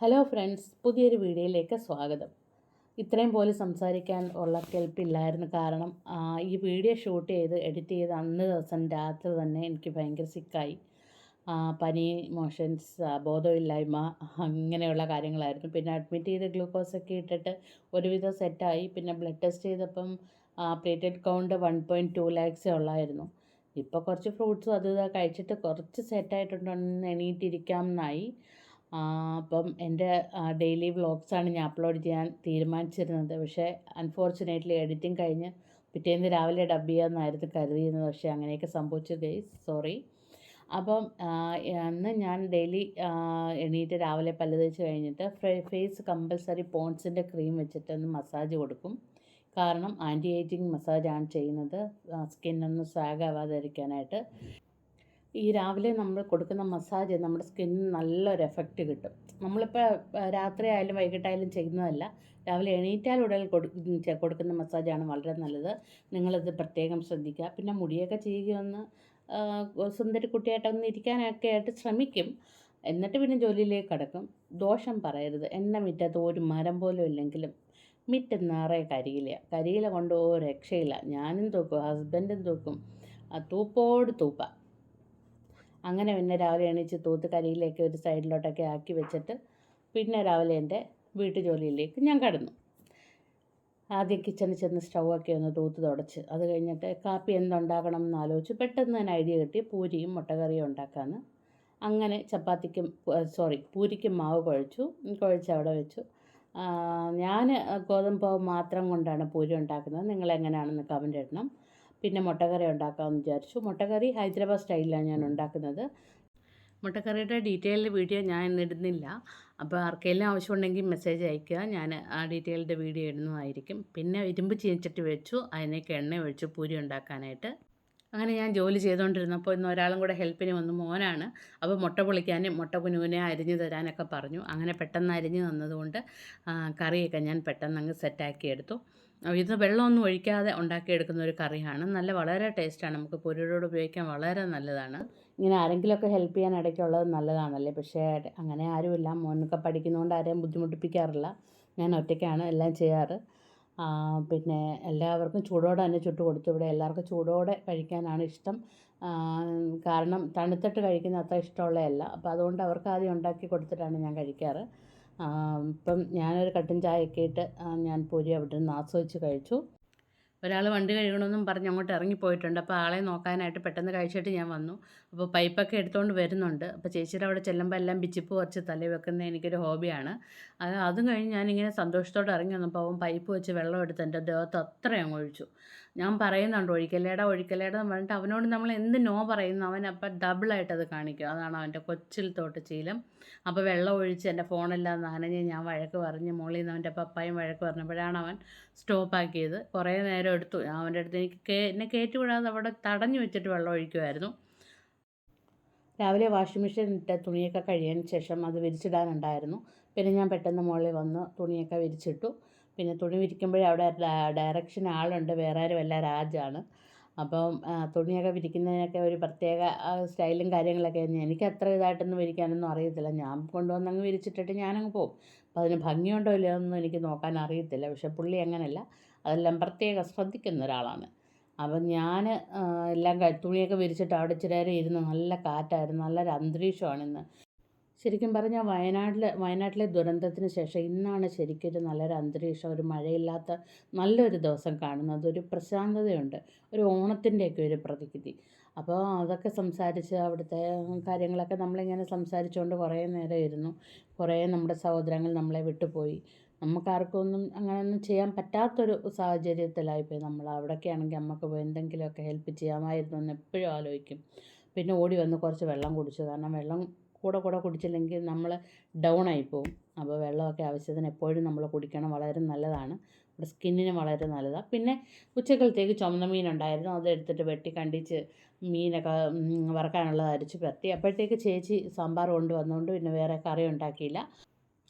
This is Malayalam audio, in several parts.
ഹലോ ഫ്രണ്ട്സ് പുതിയൊരു വീഡിയോയിലേക്ക് സ്വാഗതം. ഇത്രയും പോലെ സംസാരിക്കാൻ ഉള്ള കെൽപ്പില്ലായിരുന്നു കാരണം ഈ വീഡിയോ ഷൂട്ട് ചെയ്ത് എഡിറ്റ് ചെയ്ത് അന്ന് ദിവസം രാത്രി തന്നെ എനിക്ക് ഭയങ്കര സിക്കായി പനി മോഷൻസ് ബോധമില്ലായ്മ അങ്ങനെയുള്ള കാര്യങ്ങളായിരുന്നു. പിന്നെ അഡ്മിറ്റ് ചെയ്ത് ഗ്ലൂക്കോസൊക്കെ ഇട്ടിട്ട് ഒരുവിധം സെറ്റായി പിന്നെ ബ്ലഡ് ടെസ്റ്റ് ചെയ്തപ്പം platelet count one point two ലാക്സേ ഉള്ളായിരുന്നു. ഇപ്പോൾ കുറച്ച് ഫ്രൂട്ട്സും അത് കഴിച്ചിട്ട് കുറച്ച് സെറ്റായിട്ടുണ്ടെന്ന് എണീറ്റിരിക്കാം എന്നായി അപ്പം എന്റെ ഡെയിലി വ്ളോഗ്സാണ് ഞാൻ അപ്ലോഡ് ചെയ്യാൻ തീരുമാനിച്ചിരുന്നത്. പക്ഷേ അൺഫോർച്ചുനേറ്റ്ലി എഡിറ്റിംഗ് കഴിഞ്ഞ് പിറ്റേന്ന് രാവിലെ ഡബ് ചെയ്യാമെന്നായിരുന്നു കരുതിയിരുന്നത്. പക്ഷേ അങ്ങനെയൊക്കെ സംഭവിച്ചു ഗൈസ് സോറി അപ്പം അന്ന് ഞാൻ ഡെയിലി എണീറ്റ് രാവിലെ പല്ല് തേച്ച് കഴിഞ്ഞിട്ട് ഫേസ് കമ്പൽസറി പോൺസിന്റെ ക്രീം വെച്ചിട്ട് ഒന്ന് മസാജ് കൊടുക്കും. കാരണം ആന്റി ഏജിങ് മസാജാണ് ചെയ്യുന്നത്. സ്കിന്നൊന്ന് സാഗ് ആവാതിരിക്കാനായിട്ട്. ഈ രാവിലെ നമ്മൾ കൊടുക്കുന്ന മസാജ് നമ്മുടെ സ്കിന്നിന് നല്ലൊരു എഫക്റ്റ് കിട്ടും. നമ്മളിപ്പോൾ രാത്രി ആയാലും വൈകിട്ടായാലും ചെയ്യുന്നതല്ല. രാവിലെ എണീറ്റാൽ ചെ- കൊടുക്കുന്ന മസാജാണ് വളരെ നല്ലത്. നിങ്ങളത് പ്രത്യേകം ശ്രദ്ധിക്കുക. പിന്നെ മുടിയൊക്കെ ചെയ്യുകയൊന്ന് സുന്ദരി കുട്ടിയായിട്ടൊന്ന് ഇരിക്കാനൊക്കെ ആയിട്ട് ശ്രമിക്കും. എന്നിട്ട് പിന്നെ ജോലിയിലേക്ക് കടക്കും. ദോഷം പറയരുത്. എണ്ണ മിറ്റത്ത് ഒരു മരം പോലും ഇല്ലെങ്കിലും മിറ്റ് നിറയെ കരിയില കരിയില കൊണ്ട് ഓ രക്ഷയില്ല. ഞാനും തൂക്കും ഹസ്ബൻഡും തൂക്കും. തൂപ്പോട് തൂപ്പ. അങ്ങനെ പിന്നെ രാവിലെ എണീച്ച് തൂത്ത് കരിയിലേക്ക് ഒരു സൈഡിലോട്ടൊക്കെ ആക്കി വെച്ചിട്ട് പിന്നെ രാവിലെ എന്റെ വീട്ടു ജോലിയിലേക്ക് ഞാൻ കടന്നു. ആദ്യം കിച്ചണിൽ ചെന്ന് സ്റ്റൗവൊക്കെ ഒന്ന് തൂത്ത് തുടച്ച്. അത് കഴിഞ്ഞിട്ട് കാപ്പി എന്തുണ്ടാക്കണം എന്ന് ആലോചിച്ച് പെട്ടെന്ന് തന്നെ ഐഡിയ കിട്ടി പൂരിയും മുട്ടക്കറിയും ഉണ്ടാക്കാമെന്ന് അങ്ങനെ ചപ്പാത്തിക്കും സോറി പൂരിക്കും മാവ് കുഴച്ചു. കുഴച്ച് അവിടെ വെച്ചു. ഞാൻ ഗോതമ്പ് മാത്രം കൊണ്ടാണ് പൂരി ഉണ്ടാക്കുന്നത്. നിങ്ങൾ എങ്ങനെയാണെന്ന് കമന്റ് ഇടണം. പിന്നെ മുട്ടക്കറി ഉണ്ടാക്കാമെന്ന് വിചാരിച്ചു. മുട്ടക്കറി ഹൈദരാബാദ് സ്റ്റൈലിലാണ് ഞാൻ ഉണ്ടാക്കുന്നത്. മുട്ടക്കറിയുടെ ഡീറ്റെയിൽഡ് വീഡിയോ ഞാൻ ഇന്നിടുന്നില്ല അപ്പോൾ ആർക്കെല്ലാം ആവശ്യമുണ്ടെങ്കിൽ മെസ്സേജ് അയയ്ക്കുക. ഞാൻ ആ ഡീറ്റെയിൽഡ് വീഡിയോ ഇടുന്നതായിരിക്കും. പിന്നെ ഇരുമ്പ് ചീനച്ചട്ടി വെച്ചു. അതിനേക്ക് എണ്ണ ഒഴിച്ചു പൂരി ഉണ്ടാക്കാനായിട്ട്. അങ്ങനെ ഞാൻ ജോലി ചെയ്തുകൊണ്ടിരുന്നപ്പോൾ ഇന്ന് ഒരാളും കൂടെ ഹെൽപ്പിന് വന്നു. മോനാണ്. അപ്പോൾ മുട്ട പൊളിക്കാനും മുട്ട കുനുവിനെ അരിഞ്ഞു തരാനൊക്കെ പറഞ്ഞു. അങ്ങനെ പെട്ടെന്ന് അരിഞ്ഞു തന്നതുകൊണ്ട് കറിയൊക്കെ ഞാൻ പെട്ടെന്ന് അങ്ങ് സെറ്റാക്കി എടുത്തു. ഇത് വെള്ളമൊന്നും ഒഴിക്കാതെ ഉണ്ടാക്കിയെടുക്കുന്ന ഒരു കറിയാണ്. നല്ല വളരെ ടേസ്റ്റാണ്. നമുക്ക് പൊരിയോട് ഉപയോഗിക്കാൻ വളരെ നല്ലതാണ്. ഇങ്ങനെ ആരെങ്കിലുമൊക്കെ ഹെൽപ്പ് ചെയ്യാൻ ഇടയ്ക്കുള്ളത് നല്ലതാണല്ലേ? പക്ഷേ അങ്ങനെ ആരുമില്ല. മോനൊക്കെ പഠിക്കുന്നതുകൊണ്ട് ആരെയും ബുദ്ധിമുട്ടിപ്പിക്കാറില്ല. ഞാൻ ഒറ്റയ്ക്കാണ് എല്ലാം ചെയ്യാറ്. പിന്നെ എല്ലാവർക്കും ചൂടോടെ തന്നെ ചുട്ട് കൊടുത്തു. ഇവിടെ എല്ലാവർക്കും ചൂടോടെ കഴിക്കാനാണ് ഇഷ്ടം. കാരണം തണുത്തിട്ട് കഴിക്കുന്ന അത്ര ഇഷ്ടമുള്ളതല്ല. അപ്പോൾ അതുകൊണ്ട് അവർക്ക് ആദ്യം ഉണ്ടാക്കി കൊടുത്തിട്ടാണ് ഞാൻ കഴിക്കാറ്. ഇപ്പം ഞാനൊരു കട്ടൻ ചായയൊക്കെ ഇട്ട് ഞാൻ പൂരി അവിടെ നിന്ന് ആസ്വദിച്ച് കഴിച്ചു. ഒരാൾ വണ്ടി കഴുകണമെന്നും പറഞ്ഞ് അങ്ങോട്ട് ഇറങ്ങിപ്പോയിട്ടുണ്ട് അപ്പോൾ ആളെ നോക്കാനായിട്ട് പെട്ടെന്ന് കഴിച്ചിട്ട് ഞാൻ വന്നു. അപ്പോൾ പൈപ്പൊക്കെ എടുത്തുകൊണ്ട് വരുന്നുണ്ട്. അപ്പോൾ ചേച്ചിയുടെ അവിടെ ചെല്ലുമ്പോൾ എല്ലാം ബിച്ചിപ്പ് കുറച്ച് തല വെക്കുന്നത് എനിക്കൊരു ഹോബിയാണ്. അത് അതും കഴിഞ്ഞ് ഞാനിങ്ങനെ സന്തോഷത്തോടെ ഇറങ്ങി വന്നപ്പോൾ അവൻ പൈപ്പ് വെച്ച് വെള്ളം എടുത്ത് എന്റെ ദേഹത്ത് അത്രയും ഒഴിച്ചു. ഞാൻ പറയുന്നുണ്ട് ഒഴിക്കലേടാ ഒഴിക്കലേടാ എന്ന് പറഞ്ഞിട്ട് അവനോട് നമ്മൾ എന്ത് നോ പറയുന്നു അവൻ അപ്പം ഡബിളായിട്ട് അത് കാണിക്കും. അതാണ് അവന്റെ കൊച്ചിൽ തോട്ട് ശീലം. അപ്പോൾ വെള്ളം ഒഴിച്ച് എന്റെ ഫോണെല്ലാം നനഞ്ഞ് ഞാൻ വഴക്ക് പറഞ്ഞ് മോളിൽ നിന്ന് അവന്റെ പപ്പായും വഴക്ക് പറഞ്ഞപ്പോഴാണ് അവൻ സ്റ്റോപ്പാക്കിയത് കുറേ നേരം എടുത്തു ഞാൻ അവന്റെ അടുത്ത് എനിക്ക് കേ എന്നെ കയറ്റി വിടാതെ അവിടെ തടഞ്ഞു വെച്ചിട്ട് വെള്ളം ഒഴിക്കുമായിരുന്നു. രാവിലെ വാഷിംഗ് മെഷീൻ ഇട്ട തുണിയൊക്കെ കഴിയാൻ ശേഷം അത് വിരിച്ചിടാനുണ്ടായിരുന്നു. പിന്നെ ഞാൻ പെട്ടെന്ന് മുകളിൽ വന്ന് തുണിയൊക്കെ വിരിച്ചിട്ടു. പിന്നെ തുണി വിരിക്കുമ്പോഴേ അവിടെ ഡയറക്ഷൻ ആളുണ്ട് വേറെ ആരുമല്ല രാജാണ്. അപ്പം തുണിയൊക്കെ വിരിക്കുന്നതിനൊക്കെ ഒരു പ്രത്യേക സ്റ്റൈലും കാര്യങ്ങളൊക്കെ ആയിരുന്നു. എനിക്ക് അത്ര ഇതായിട്ടൊന്നും വിരിക്കാനൊന്നും അറിയത്തില്ല. ഞാൻ കൊണ്ടുവന്നങ്ങ് വിരിച്ചിട്ടിട്ട് ഞാനങ്ങ് പോകും അപ്പോൾ അതിന് ഭംഗിയുണ്ടോ ഇല്ലയോ എന്നൊന്നും എനിക്ക് നോക്കാൻ അറിയത്തില്ല. പക്ഷേ പുള്ളി അങ്ങനെയല്ല അതെല്ലാം പ്രത്യേകം ശ്രദ്ധിക്കുന്ന ഒരാളാണ് അപ്പം ഞാൻ എല്ലാം തുണിയൊക്കെ വിരിച്ചിട്ട് അവിടെ ഇച്ചിരി ഇരുന്ന് നല്ല കാറ്റായിരുന്നു നല്ലൊരു അന്തരീക്ഷമാണ് ഇന്ന് ശരിക്കും പറഞ്ഞാൽ വയനാട്ടിലെ വയനാട്ടിലെ ദുരന്തത്തിന് ശേഷം ഇന്നാണ് ശരിക്കും ഒരു നല്ലൊരു അന്തരീക്ഷം ഒരു മഴയില്ലാത്ത നല്ലൊരു ദിവസം കാണുന്നത്. ഒരു പ്രശാന്തതയുണ്ട് ഒരു ഓണത്തിന്റെയൊക്കെ ഒരു പ്രതീതി അപ്പോൾ അതൊക്കെ സംസാരിച്ച് അവിടുത്തെ കാര്യങ്ങളൊക്കെ നമ്മളിങ്ങനെ സംസാരിച്ചുകൊണ്ട് കുറേ നേരം ഇരുന്നു. കുറേ നമ്മുടെ സഹോദരങ്ങൾ നമ്മളെ വിട്ടുപോയി. നമുക്കാർക്കും ഒന്നും അങ്ങനെയൊന്നും ചെയ്യാൻ പറ്റാത്തൊരു സാഹചര്യത്തിലായിപ്പോയി. നമ്മൾ അവിടെയൊക്കെ ആണെങ്കിൽ നമുക്ക് എന്തെങ്കിലുമൊക്കെ ഹെൽപ്പ് ചെയ്യാമായിരുന്നു എന്ന് എപ്പോഴും ആലോചിക്കും. പിന്നെ ഓടി വന്ന് കുറച്ച് വെള്ളം കുടിച്ചു. കാരണം വെള്ളം കൂടെ കൂടെ കുടിച്ചില്ലെങ്കിൽ നമ്മൾ ഡൗൺ ആയിപ്പോവും. അപ്പോൾ വെള്ളമൊക്കെ ആവശ്യത്തിന് എപ്പോഴും നമ്മൾ കുടിക്കണം. വളരെ നല്ലതാണ്. നമ്മുടെ സ്കിന്നിന് വളരെ നല്ലതാണ് പിന്നെ ഉച്ചക്കലത്തേക്ക് ചുമന്ന മീനുണ്ടായിരുന്നു. അതെടുത്തിട്ട് വെട്ടി കണ്ടിച്ച് മീനൊക്കെ വറക്കാനുള്ളത് അരിച്ച് പരത്തി. അപ്പോഴത്തേക്ക് ചേച്ചി സാമ്പാർ കൊണ്ടുവന്നുകൊണ്ട് പിന്നെ വേറെ കറി ഉണ്ടാക്കിയില്ല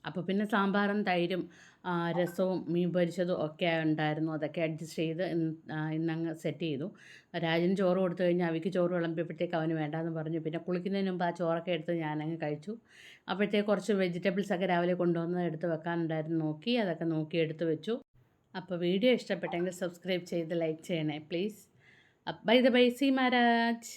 അപ്പോൾ പിന്നെ സാമ്പാറും തൈരും രസവും മീൻ പൊരിച്ചതും ഒക്കെ ഉണ്ടായിരുന്നു. അതൊക്കെ അഡ്ജസ്റ്റ് ചെയ്ത് ഇന്ന് ഇന്നങ്ങ് സെറ്റ് ചെയ്തു. രാജന് ചോറ് കൊടുത്തു കഴിഞ്ഞാൽ അവയ്ക്ക് ചോറ് വിളമ്പിയപ്പോഴത്തേക്ക് അവന് വേണ്ടാന്ന് പറഞ്ഞു. പിന്നെ കുളിക്കുന്നതിന് മുമ്പ് ആ ചോറൊക്കെ എടുത്ത് ഞാനങ്ങ് കഴിച്ചു. അപ്പോഴത്തേക്ക് കുറച്ച് വെജിറ്റബിൾസ് ഒക്കെ രാവിലെ കൊണ്ടുവന്ന് എടുത്ത് വെക്കാനുണ്ടായിരുന്നു. നോക്കി അതൊക്കെ നോക്കി എടുത്ത് വെച്ചു. അപ്പോൾ വീഡിയോ ഇഷ്ടപ്പെട്ടെങ്കിൽ സബ്സ്ക്രൈബ് ചെയ്ത് ലൈക്ക് ചെയ്യണേ please by the by C Maharaj